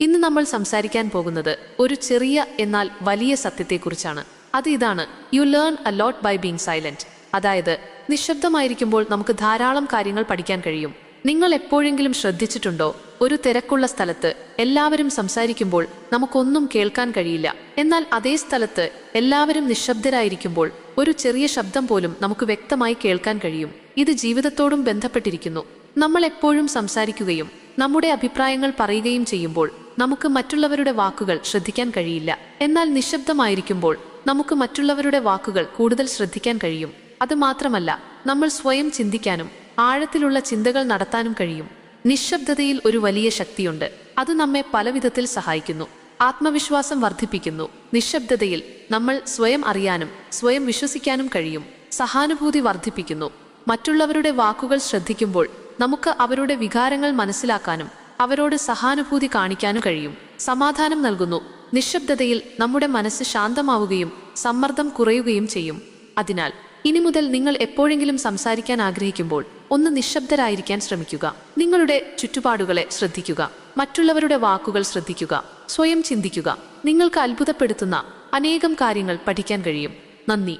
ഇന്ന് നമ്മൾ സംസാരിക്കാൻ പോകുന്നത് ഒരു ചെറിയ എന്നാൽ വലിയ സത്യത്തെക്കുറിച്ചാണ്. അത് ഇതാണ്. You learn a lot by being silent അതായത് നിശബ്ദമായിരിക്കുമ്പോൾ നമുക്ക് ധാരാളം കാര്യങ്ങൾ പഠിക്കാൻ കഴിയും. നിങ്ങൾ എപ്പോഴെങ്കിലും ശ്രദ്ധിച്ചിട്ടുണ്ടോ? ഒരു തിരക്കുള്ള സ്ഥലത്ത് എല്ലാവരും സംസാരിക്കുമ്പോൾ നമുക്കൊന്നും കേൾക്കാൻ കഴിയില്ല. എന്നാൽ അതേ സ്ഥലത്ത് എല്ലാവരും നിശബ്ദരായിരിക്കുമ്പോൾ ഒരു ചെറിയ ശബ്ദം പോലും നമുക്ക് വ്യക്തമായി കേൾക്കാൻ കഴിയും. ഇത് ജീവിതത്തോടും ബന്ധപ്പെട്ടിരിക്കുന്നു. നമ്മൾ എപ്പോഴും സംസാരിക്കുകയും നമ്മുടെ അഭിപ്രായങ്ങൾ പറയുകയും ചെയ്യുമ്പോൾ നമുക്ക് മറ്റുള്ളവരുടെ വാക്കുകൾ ശ്രദ്ധിക്കാൻ കഴിയില്ല. എന്നാൽ നിശബ്ദമായിരിക്കുമ്പോൾ നമുക്ക് മറ്റുള്ളവരുടെ വാക്കുകൾ കൂടുതൽ ശ്രദ്ധിക്കാൻ കഴിയും. അത് മാത്രമല്ല നമ്മൾ സ്വയം ചിന്തിക്കാനും ആഴത്തിലുള്ള ചിന്തകൾ നടത്താനും കഴിയും. നിശബ്ദതയിൽ ഒരു വലിയ ശക്തിയുണ്ട്. അത് നമ്മെ പലവിധത്തിൽ സഹായിക്കുന്നു. ആത്മവിശ്വാസം വർദ്ധിപ്പിക്കുന്നു. നിശബ്ദതയിൽ നമ്മൾ സ്വയം അറിയാനും സ്വയം വിശ്വസിക്കാനും കഴിയും. സഹാനുഭൂതി വർദ്ധിപ്പിക്കുന്നു. മറ്റുള്ളവരുടെ വാക്കുകൾ ശ്രദ്ധിക്കുമ്പോൾ നമുക്ക് അവരുടെ വികാരങ്ങൾ മനസ്സിലാക്കാനും അവരോട് സഹാനുഭൂതി കാണിക്കാനും കഴിയും. സമാധാനം നൽകുന്നു. നിശബ്ദതയിൽ നമ്മുടെ മനസ്സ് ശാന്തമാവുകയും സമ്മർദ്ദം കുറയുകയും ചെയ്യും. അതിനാൽ ഇനി മുതൽ നിങ്ങൾ എപ്പോഴെങ്കിലും സംസാരിക്കാൻ ആഗ്രഹിക്കുമ്പോൾ ഒന്ന് നിശബ്ദരായിരിക്കാൻ ശ്രമിക്കുക. നിങ്ങളുടെ ചുറ്റുപാടുകളെ ശ്രദ്ധിക്കുക. മറ്റുള്ളവരുടെ വാക്കുകൾ ശ്രദ്ധിക്കുക. സ്വയം ചിന്തിക്കുക. നിങ്ങൾക്ക് അത്ഭുതപ്പെടുത്തുന്ന അനേകം കാര്യങ്ങൾ പഠിക്കാൻ കഴിയും. നന്ദി.